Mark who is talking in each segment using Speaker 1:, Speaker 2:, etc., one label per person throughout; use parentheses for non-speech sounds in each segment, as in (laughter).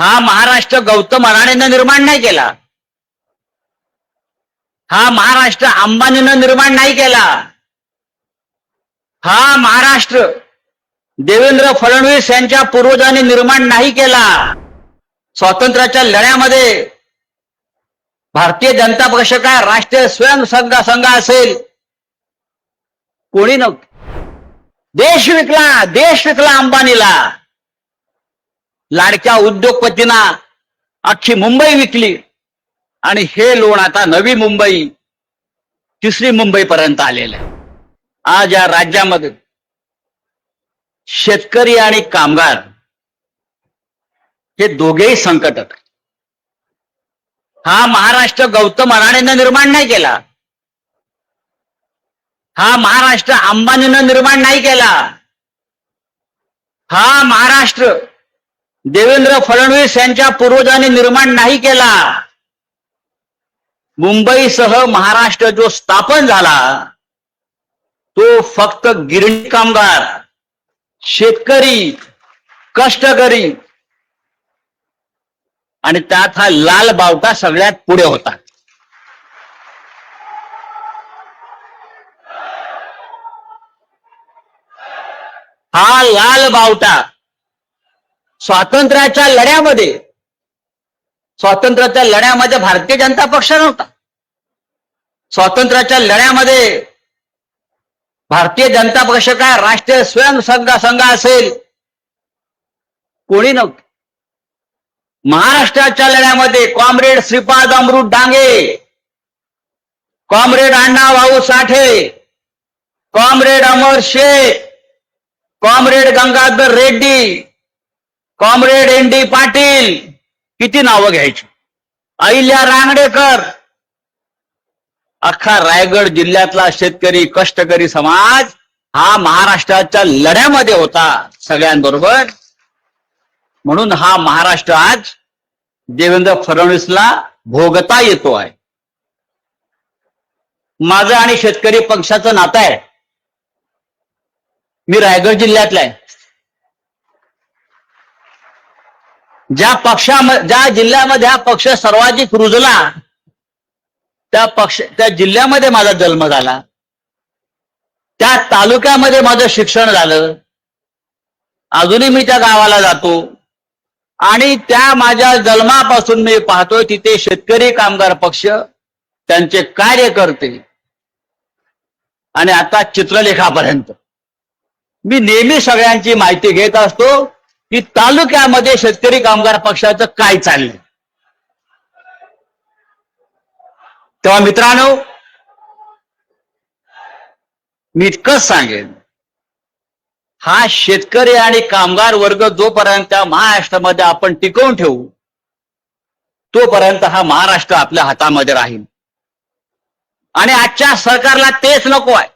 Speaker 1: हा महाराष्ट्र गौतम अडाणीनं निर्माण नाही केला. हा महाराष्ट्र अंबानीनं निर्माण नाही केला. हा महाराष्ट्र देवेंद्र फडणवीस यांच्या पूर्वजांनी निर्माण नाही केला. स्वातंत्र्याच्या लढ्यामध्ये भारतीय जनता पक्ष काय राष्ट्रीय स्वयंसंघ संघ असेल? कोणी नव्हतं. देश विकला देश विकला अंबानीला. लाडक्या उद्योगपतींना अख्खी मुंबई विकली. आणि हे लोण आता नवी मुंबई तिसरी मुंबई पर्यंत आलेलं आहे. आज या राज्यामध्ये शेतकरी आणि कामगार हे दोघेही संकटात हा महाराष्ट्र गौतम अडाणीनं निर्माण नाही केला. हा महाराष्ट्र अंबानीनं निर्माण नाही केला. हा महाराष्ट्र देवेंद्र फडणवीस यांच्या पूर्वजांनी निर्माण नाही केला. मुंबईसह महाराष्ट्र जो स्थापन झाला तो फक्त गिरणी कामगार शेतकरी कष्टकरी आणि त्यात हा लाल बावटा सगळ्यात पुढे होता. हा लाल बावटा स्वातंत्र्याच्या लढ्यामध्ये स्वातंत्र्याच्या लढ्यामध्ये भारतीय जनता पक्ष नव्हता. स्वातंत्र्याच्या लढ्यामध्ये भारतीय जनता पक्ष काय राष्ट्रीय स्वयंसंघ संघ असेल कोणी नव्हते. महाराष्ट्राच्या लढ्यामध्ये comrade Shripad Amrit Dange comrade Anna Bhau Sathe comrade Amar Shaikh comrade Gangadhar Reddy comrade N D Patil किती नावं घ्यायची? अहिल्या रांगडेकर अख्खा रायगड जिल्ह्यातला शेतकरी कष्टकरी समाज हा महाराष्ट्राच्या लढ्यामध्ये होता सगळ्यांबरोबर. म्हणून हा महाराष्ट्र आज देवेंद्र फडणवीसला भोगता येतो आहे. माझं आणि शेतकरी पक्षाचं नातं आहे. मी रायगड जिल्ह्यातला आहे. ज्या पक्षामध्ये ज्या जिल्ह्यामध्ये हा पक्ष सर्वाधिक रुजला त्या पक्ष त्या जिल्ह्यामध्ये माझा जन्म झाला. त्या तालुक्यामध्ये माझं शिक्षण झालं. अजूनही मी त्या गावाला जातो. आणि त्या माझ्या जन्मापासून मी पाहतोय तिथे शेतकरी कामगार पक्ष त्यांचे कार्य करते. आणि आता चित्रलेखापर्यंत. मी नेहमी सगळ्यांची माहिती घेत असतो. की तालुक्यामध्ये शेतकरी कामगार पक्षाचं काय चाललंय? तेव्हा मित्रांनो मी इतकंच सांगेन. हा शेतकरी आणि कामगार वर्ग जोपर्यंत त्या महाराष्ट्रामध्ये आपण टिकवून ठेवू तोपर्यंत हा महाराष्ट्र आपल्या हातामध्ये राहील. आणि आजच्या सरकारला तेच नको आहे.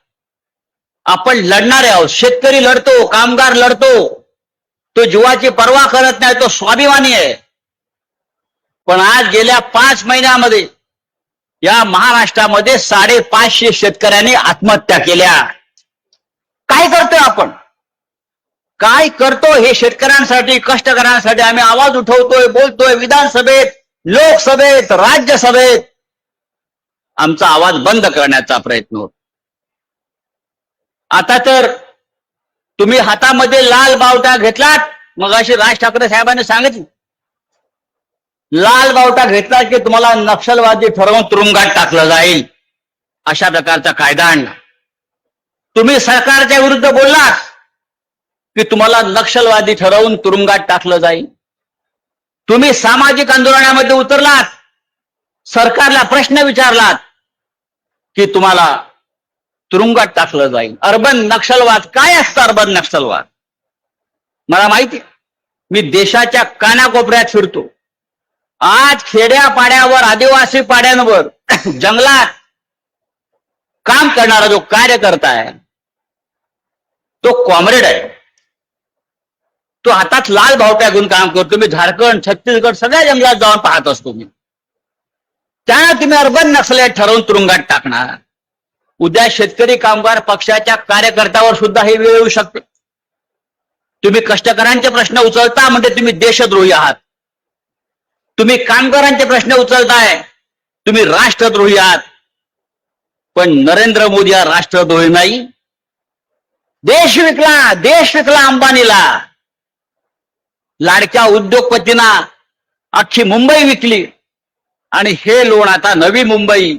Speaker 1: आपण लढणारे आहोत. शेतकरी लढतो कामगार लढतो. तो जीवाची पर्वा करत नाही तो स्वाभिमानी आहे. पण आज गेल्या पाच महिन्यामध्ये या महाराष्ट्रामध्ये साडेपाचशे शेतकऱ्यांनी आत्महत्या केल्या. काय करतोय आपण? काय करतो हे शेतकऱ्यांसाठी कष्टकऱ्यांसाठी आम्ही आवाज उठवतोय बोलतोय विधानसभेत लोकसभेत राज्यसभेत. आमचा आवाज बंद करण्याचा प्रयत्न होतो. आता तर तुम्ही हातामध्ये लाल बावटा घेतलात मग अशी राज ठाकरे साहेबांनी सांगितलं. लाल बावटा घेतला की तुम्हाला नक्षलवादी ठरवून तुरुंगात टाकलं जाईल. अशा प्रकारचा कायदा आणला. तुम्ही सरकारच्या विरुद्ध बोललात की तुम्हाला नक्षलवादी ठरवून तुरुंगात टाकलं जाईल. तुम्ही सामाजिक आंदोलनामध्ये उतरलात. सरकारला प्रश्न विचारलात की तुम्हाला तुरुंगात टाकलं जाईल. अर्बन नक्षलवाद काय असतं अर्बन नक्षलवाद? मला माहिती मी देशाच्या कानाकोपऱ्यात फिरतो. आज खेड्या पाड्यावर आदिवासी पाड्यांवर (coughs) जंगलात काम करणारा जो कार्यकर्ता आहे तो कॉम्रेड आहे. तो हातात लाल भावट्या घेऊन काम करतो. मी झारखंड छत्तीसगड सगळ्या जंगलात जाऊन पाहत असतो मी. त्यांना तुम्ही अर्बन नक्षल ठरवून तुरुंगात टाकणार. उद्या शेतकरी कामगार पक्षाच्या कार्यकर्त्यावर सुद्धा हे वेळ येऊ शकते. तुम्ही कष्टकऱ्यांचे प्रश्न उचलता म्हणजे तुम्ही देशद्रोही आहात. तुम्ही कामगारांचे प्रश्न उचलताय तुम्ही राष्ट्रद्रोही आहात. पण नरेंद्र मोदी हा राष्ट्रद्रोही नाही. देश विकला देश विकला अंबानीला. लाडक्या उद्योगपतींना अख्खी मुंबई विकली. आणि हे लोण आता नवी मुंबई